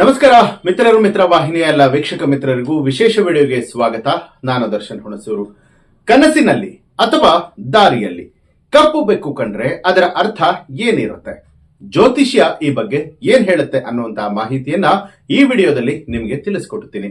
ನಮಸ್ಕಾರ, ಮಿತ್ರರು ಮಿತ್ರ ವಾಹಿನಿಯ ಎಲ್ಲ ವೀಕ್ಷಕ ಮಿತ್ರರಿಗೂ ವಿಶೇಷ ವಿಡಿಯೋಗೆ ಸ್ವಾಗತ. ನಾನು ದರ್ಶನ್ ಹುಣಸೂರು. ಕನಸಿನಲ್ಲಿ ಅಥವಾ ದಾರಿಯಲ್ಲಿ? ಕಪ್ಪು ಬೆಕ್ಕು ಕಂಡ್ರೆ ಅದರ ಅರ್ಥ ಏನಿರುತ್ತೆ? ಜ್ಯೋತಿಷ್ಯ ಈ ಬಗ್ಗೆ ಏನ್ ಹೇಳುತ್ತೆ ಅನ್ನುವಂತಹ ಮಾಹಿತಿಯನ್ನ ಈ ವಿಡಿಯೋದಲ್ಲಿ ನಿಮಗೆ ತಿಳಿಸ್ಕೊಡ್ತೀನಿ.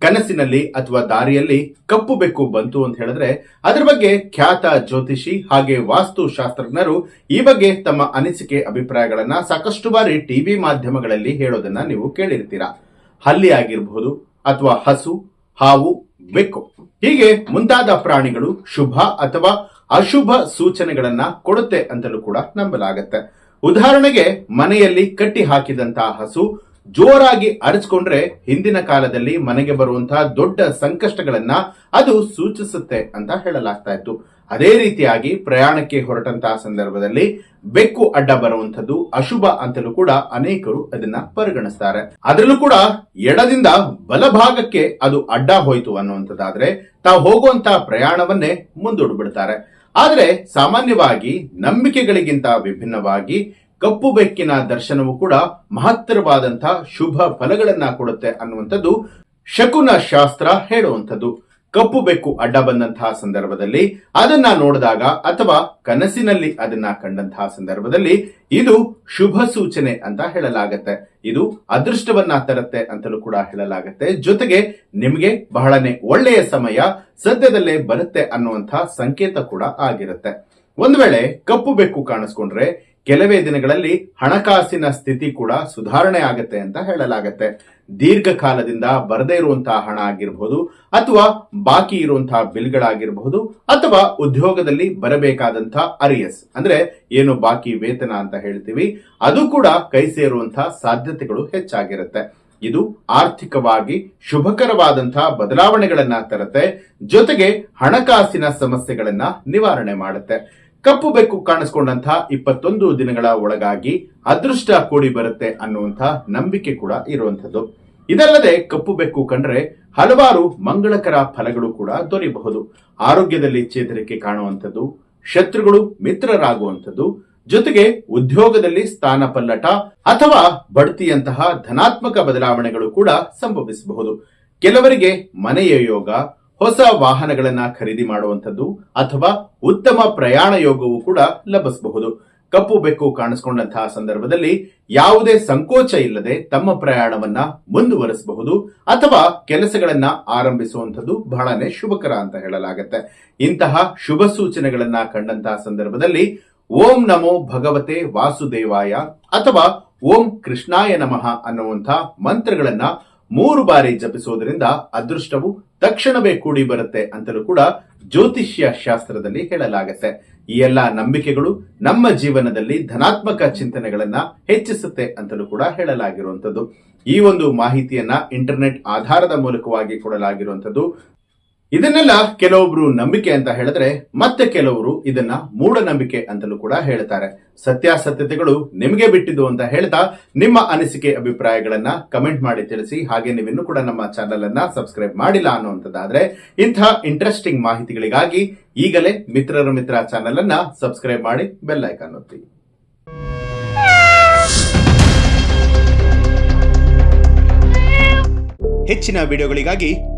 ಕನಸಿನಲ್ಲಿ ಅಥವಾ ದಾರಿಯಲ್ಲಿ ಕಪ್ಪು ಬೆಕ್ಕು ಬಂತು ಅಂತ ಹೇಳಿದ್ರೆ ಅದರ ಬಗ್ಗೆ ಖ್ಯಾತ ಜ್ಯೋತಿಷಿ ಹಾಗೆ ವಾಸ್ತು ಶಾಸ್ತ್ರಜ್ಞರು ಈ ಬಗ್ಗೆ ತಮ್ಮ ಅನಿಸಿಕೆ ಅಭಿಪ್ರಾಯಗಳನ್ನ ಸಾಕಷ್ಟು ಬಾರಿ ಟಿವಿ ಮಾಧ್ಯಮಗಳಲ್ಲಿ ಹೇಳೋದನ್ನ ನೀವು ಕೇಳಿರ್ತೀರಾ. ಹಲ್ಲಿ ಆಗಿರಬಹುದು ಅಥವಾ ಹಸು, ಹಾವು, ಬೆಕ್ಕು. ಹೀಗೆ ಮುಂತಾದ ಪ್ರಾಣಿಗಳು ಶುಭ ಅಥವಾ ಅಶುಭ ಸೂಚನೆಗಳನ್ನ ಕೊಡುತ್ತೆ ಅಂತಲೂ ಕೂಡ ನಂಬಲಾಗತ್ತೆ. ಉದಾಹರಣೆಗೆ ಮನೆಯಲ್ಲಿ ಕಟ್ಟಿ ಹಾಕಿದಂತಹ ಹಸು ಜೋರಾಗಿ ಅರಚಿಕೊಂಡ್ರೆ ಹಿಂದಿನ ಕಾಲದಲ್ಲಿ ಮನೆಗೆ ಬರುವಂತಹ ದೊಡ್ಡ ಸಂಕಷ್ಟಗಳನ್ನ ಅದು ಸೂಚಿಸುತ್ತೆ ಅಂತ ಹೇಳಲಾಗ್ತಾ ಇತ್ತು. ಅದೇ ರೀತಿಯಾಗಿ ಪ್ರಯಾಣಕ್ಕೆ ಹೊರಟಂತಹ ಸಂದರ್ಭದಲ್ಲಿ ಬೆಕ್ಕು ಅಡ್ಡ ಬರುವಂಥದ್ದು, ಅಶುಭ ಅಂತಲೂ ಕೂಡ ಅನೇಕರು ಅದನ್ನ ಪರಿಗಣಿಸ್ತಾರೆ. ಅದರಲ್ಲೂ ಕೂಡ ಎಡದಿಂದ ಬಲಭಾಗಕ್ಕೆ ಅದು ಅಡ್ಡ ಹೋಯ್ತು ಅನ್ನುವಂಥದ್ದಾದ್ರೆ ತಾವು ಹೋಗುವಂತಹ ಪ್ರಯಾಣವನ್ನೇ ಮುಂದೂಡ್ಬಿಡ್ತಾರೆ. ಆದರೆ ಸಾಮಾನ್ಯವಾಗಿ ನಂಬಿಕೆಗಳಿಗಿಂತ ವಿಭಿನ್ನವಾಗಿ ಕಪ್ಪು ಬೆಕ್ಕಿನ ದರ್ಶನವು ಕೂಡ ಮಹತ್ತರವಾದಂತಹ ಶುಭ ಫಲಗಳನ್ನ ಕೊಡುತ್ತೆ ಅನ್ನುವಂಥದ್ದು ಶಕುನ ಶಾಸ್ತ್ರ ಹೇಳುವಂಥದ್ದು. ಕಪ್ಪು ಬೆಕ್ಕು ಅಡ್ಡ ಬಂದಂತಹ ಸಂದರ್ಭದಲ್ಲಿ ಅದನ್ನ ನೋಡಿದಾಗ ಅಥವಾ ಕನಸಿನಲ್ಲಿ ಅದನ್ನ ಕಂಡಂತಹ ಸಂದರ್ಭದಲ್ಲಿ ಇದು ಶುಭ ಸೂಚನೆ ಅಂತ ಹೇಳಲಾಗತ್ತೆ. ಇದು ಅದೃಷ್ಟವನ್ನ ತರುತ್ತೆ ಅಂತಲೂ ಕೂಡ ಹೇಳಲಾಗತ್ತೆ. ಜೊತೆಗೆ ನಿಮಗೆ ಬಹಳನೇ ಒಳ್ಳೆಯ ಸಮಯ ಸದ್ಯದಲ್ಲೇ ಬರುತ್ತೆ ಅನ್ನುವಂತಹ ಸಂಕೇತ ಕೂಡ ಆಗಿರುತ್ತೆ. ಒಂದು ವೇಳೆ ಕಪ್ಪು ಬೆಕ್ಕು ಕಾಣಿಸ್ಕೊಂಡ್ರೆ ಕೆಲವೇ ದಿನಗಳಲ್ಲಿ ಹಣಕಾಸಿನ ಸ್ಥಿತಿ ಕೂಡ ಸುಧಾರಣೆ ಆಗತ್ತೆ ಅಂತ ಹೇಳಲಾಗತ್ತೆ. ದೀರ್ಘಕಾಲದಿಂದ ಬರದೇ ಇರುವಂತಹ ಹಣ ಆಗಿರಬಹುದು ಅಥವಾ ಬಾಕಿ ಇರುವಂತಹ ಬಿಲ್ಗಳಾಗಿರಬಹುದು ಅಥವಾ ಉದ್ಯೋಗದಲ್ಲಿ ಬರಬೇಕಾದಂತಹ ಅರಿಯಸ್, ಅಂದ್ರೆ ಏನು ಬಾಕಿ ವೇತನ ಅಂತ ಹೇಳ್ತೀವಿ, ಅದು ಕೂಡ ಕೈ ಸೇರುವಂತಹ ಸಾಧ್ಯತೆಗಳು ಹೆಚ್ಚಾಗಿರುತ್ತೆ. ಇದು ಆರ್ಥಿಕವಾಗಿ ಶುಭಕರವಾದಂತಹ ಬದಲಾವಣೆಗಳನ್ನ ತರುತ್ತೆ, ಜೊತೆಗೆ ಹಣಕಾಸಿನ ಸಮಸ್ಯೆಗಳನ್ನ ನಿವಾರಣೆ ಮಾಡುತ್ತೆ. ಕಪ್ಪು ಬೆಕ್ಕು ಕಾಣಿಸ್ಕೊಂಡಂತಹ ಇಪ್ಪತ್ತೊಂದು ದಿನಗಳ ಒಳಗಾಗಿ ಅದೃಷ್ಟ ಕೂಡಿ ಬರುತ್ತೆ ಅನ್ನುವಂತಹ ನಂಬಿಕೆ ಕೂಡ ಇರುವಂತದ್ದು ಇದಲ್ಲದೆ ಕಪ್ಪು ಬೆಕ್ಕು ಕಂಡ್ರೆ ಹಲವಾರು ಮಂಗಳಕರ ಫಲಗಳು ಕೂಡ ದೊರೆಯಬಹುದು. ಆರೋಗ್ಯದಲ್ಲಿ ಚೇತರಿಕೆ ಕಾಣುವಂಥದ್ದು, ಶತ್ರುಗಳು ಮಿತ್ರರಾಗುವಂಥದ್ದು, ಜೊತೆಗೆ ಉದ್ಯೋಗದಲ್ಲಿ ಸ್ಥಾನ ಪಲ್ಲಟ ಅಥವಾ ಬಡ್ತಿಯಂತಹ ಧನಾತ್ಮಕ ಬದಲಾವಣೆಗಳು ಕೂಡ ಸಂಭವಿಸಬಹುದು. ಕೆಲವರಿಗೆ ಮನೆಯ ಯೋಗ ಹೊಸ ವಾಹನಗಳನ್ನ ಖರೀದಿ ಮಾಡುವಂಥದ್ದು ಅಥವಾ ಉತ್ತಮ ಪ್ರಯಾಣ ಯೋಗವು ಕೂಡ ಲಭಿಸಬಹುದು. ಕಪ್ಪು ಬೆಕ್ಕು ಕಾಣಿಸಿಕೊಂಡಂತಹ ಸಂದರ್ಭದಲ್ಲಿ ಯಾವುದೇ ಸಂಕೋಚ ಇಲ್ಲದೆ ತಮ್ಮ ಪ್ರಯಾಣವನ್ನ ಮುಂದುವರಿಸಬಹುದು ಅಥವಾ ಕೆಲಸಗಳನ್ನ ಆರಂಭಿಸುವಂಥದ್ದು ಬಹಳನೇ ಶುಭಕರ ಅಂತ ಹೇಳಲಾಗುತ್ತೆ. ಇಂತಹ ಶುಭ ಸೂಚನೆಗಳನ್ನ ಕಂಡಂತಹ ಸಂದರ್ಭದಲ್ಲಿ ಓಂ ನಮೋ ಭಗವತೆ ವಾಸುದೇವಾಯ ಅಥವಾ ಓಂ ಕೃಷ್ಣಾಯ ನಮಃ ಅನ್ನುವಂತಹ ಮಂತ್ರಗಳನ್ನ ಮೂರು ಬಾರಿ ಜಪಿಸುವುದರಿಂದ ಅದೃಷ್ಟವು ತಕ್ಷಣವೇ ಕೂಡಿ ಬರುತ್ತೆ ಅಂತಲೂ ಕೂಡ ಜ್ಯೋತಿಷ್ಯ ಶಾಸ್ತ್ರದಲ್ಲಿ ಹೇಳಲಾಗುತ್ತೆ. ಈ ಎಲ್ಲಾ ನಂಬಿಕೆಗಳು ನಮ್ಮ ಜೀವನದಲ್ಲಿ ಧನಾತ್ಮಕ ಚಿಂತನೆಗಳನ್ನ ಹೆಚ್ಚಿಸುತ್ತೆ ಅಂತಲೂ ಕೂಡ ಹೇಳಲಾಗಿರುವಂತದ್ದು ಈ ಒಂದು ಮಾಹಿತಿಯನ್ನ ಇಂಟರ್ನೆಟ್ ಆಧಾರದ ಮೂಲಕವಾಗಿ ಕೊಡಲಾಗಿರುವಂತದ್ದು ಇದನ್ನೆಲ್ಲ ಕೆಲವೊಬ್ರು ನಂಬಿಕೆ ಅಂತ ಹೇಳಿದ್ರೆ ಮತ್ತೆ ಕೆಲವರು ಇದನ್ನ ಮೂಢನಂಬಿಕೆ ಅಂತಲೂ ಕೂಡ ಹೇಳ್ತಾರೆ. ಸತ್ಯಾಸತ್ಯತೆಗಳು ನಿಮಗೆ ಬಿಟ್ಟಿದ್ದು ಅಂತ ಹೇಳ್ತಾ ನಿಮ್ಮ ಅನಿಸಿಕೆ ಅಭಿಪ್ರಾಯಗಳನ್ನ ಕಮೆಂಟ್ ಮಾಡಿ ತಿಳಿಸಿ. ಹಾಗೆ ನೀವಿನ್ನೂ ಕೂಡ ನಮ್ಮ ಚಾನೆಲ್ ಅನ್ನ ಸಬ್ಸ್ಕ್ರೈಬ್ ಮಾಡಿಲ್ಲ ಅನ್ನುವಂಥದ್ದಾದ್ರೆ ಇಂತಹ ಇಂಟ್ರೆಸ್ಟಿಂಗ್ ಮಾಹಿತಿಗಳಿಗಾಗಿ ಈಗಲೇ ಮಿತ್ರರ ಮಿತ್ರ ಚಾನೆಲ್ ಅನ್ನ ಸಬ್ಸ್ಕ್ರೈಬ್ ಮಾಡಿ ಬೆಲ್ ಐಕಾನ್ ಒತ್ತಿ. ಹೆಚ್ಚಿನ ವಿಡಿಯೋಗಳಿಗಾಗಿ